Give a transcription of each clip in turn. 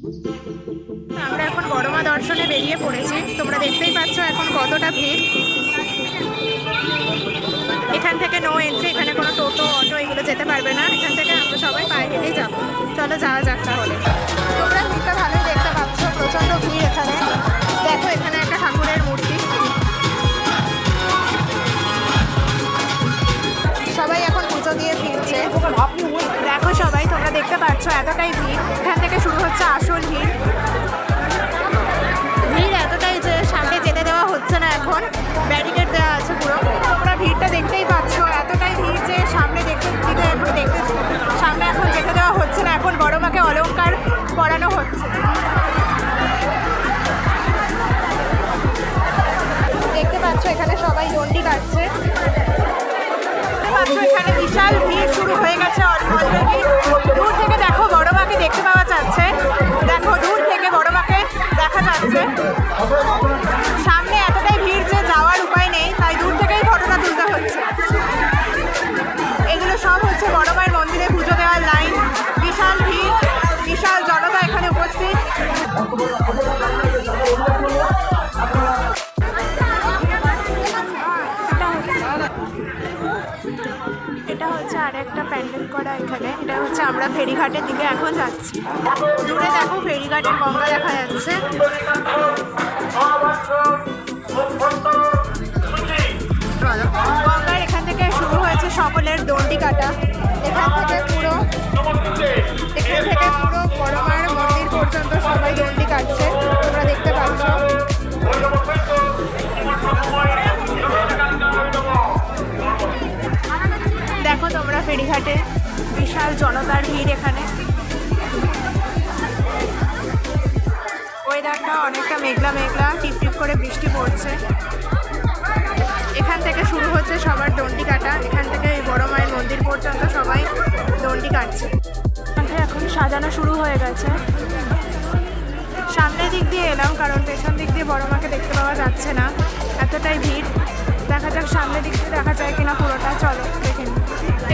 আমরা এখন বড়মা দর্শনে বেরিয়ে পড়েছি। তোমরা দেখতেই পাচ্ছ এখন কতটা ভিড়। এখান থেকে নো এন্ট্রি এখানে কোনো টোটো, অটো, এগুলো যেতে পারবে না। এখান থেকে আমরা সবাই পায়ে হেঁটেই যাব। চলো যাওয়া যাক তাহলে। তোমরা ভিড়টা ভালোই দেখতে পাচ্ছ, প্রচণ্ড ভিড় এখানে। দেখো এখানে একটা ঠাকুরের মূর্তি। সবাই এখন পুজো দিয়ে ফিরছে। দেখতে পাচ্ছ, এতটাই ভিড়। এখান থেকে শুরু হচ্ছে আসল ভিড়। ভিড় এতটাই যে সামনে যেতে দেওয়া হচ্ছে না এখন। ব্যারিকেড দেওয়া আছে পুরো। তোমরা ভিড়টা দেখতেই পাচ্ছ, এতটাই ভিড় যে সামনে দেখতে দিতে এখন দেখতে সামনে এখন যেতে দেওয়া হচ্ছে না। এখন বড় মাকে অলংকার পরানো হচ্ছে। দেখতে পাচ্ছ, এখানে সবাই দণ্ডি কাটছে। এখানে বিশাল ভিড় শুরু হয়ে গেছে অলরেডি। এটা হচ্ছে আর একটা প্যান্ডেল করা এখানে। এটা হচ্ছে আমরা ফেরিঘাটের দিকে এখন যাচ্ছি। দূরে দেখো ফেরিঘাটের গঙ্গা দেখা যাচ্ছে। গঙ্গার এখান থেকে শুরু হয়েছে সকলের দণ্ডি কাটা। এখান থেকে পুরো এখান থেকে পুরো মায়ের মন্দির পর্যন্ত সবাই দণ্ডি কাটছে। তোমরা দেখতে পাচ্ছ। দেখো তোমরা ফেরিঘাটে বিশাল জনতার ভিড় এখানে। ওয়েদারটা অনেকটা মেঘলা মেঘলা টিপ টিপ করে বৃষ্টি পড়ছে। এখান থেকে শুরু হচ্ছে সবার দণ্ডি কাটা। এখান থেকে বড় মায়ের মন্দির পর্যন্ত সবাই দণ্ডি কাটছে। এখানে সাজানো শুরু হয়ে গেছে। সামনের দিক দিয়ে এলাম, কারণ পেছন দিক দিয়ে বড় মাকে দেখতে পাওয়া যাচ্ছে না। এতটাই ভিড়। দেখা যাক সামনের দিক দিয়ে দেখা যায় কিনা পুরোটা। চলো, দেখে নিই।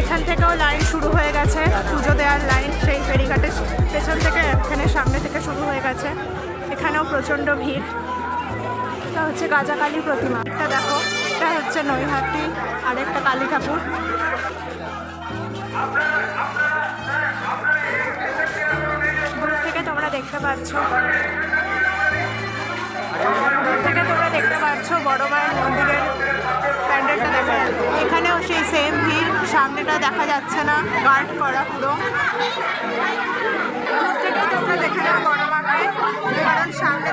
এখান থেকেও লাইন শুরু হয়ে গেছে। পুজো দেওয়ার লাইন সেই ফেরিঘাটের পেছন থেকে এখানে সামনে থেকে শুরু হয়ে গেছে। এখানেও প্রচণ্ড ভিড়। এটা হচ্ছে গাজাকালী প্রতিমা। এটা দেখো, এটা হচ্ছে নৈহাটি। আরেকটা কালী ঠাকুর। পাচ্ছ থেকে তোমরা দেখতে পাচ্ছ বড় মায়ের মন্দিরের প্যান্ডেলটা দেখা যাচ্ছে। এখানেও সেই সেম ভিড় সামনেটা দেখা যাচ্ছে না গার্ড করা পুরো। দূর তোমরা দেখে নাও বড় মাকে, কারণ সামনে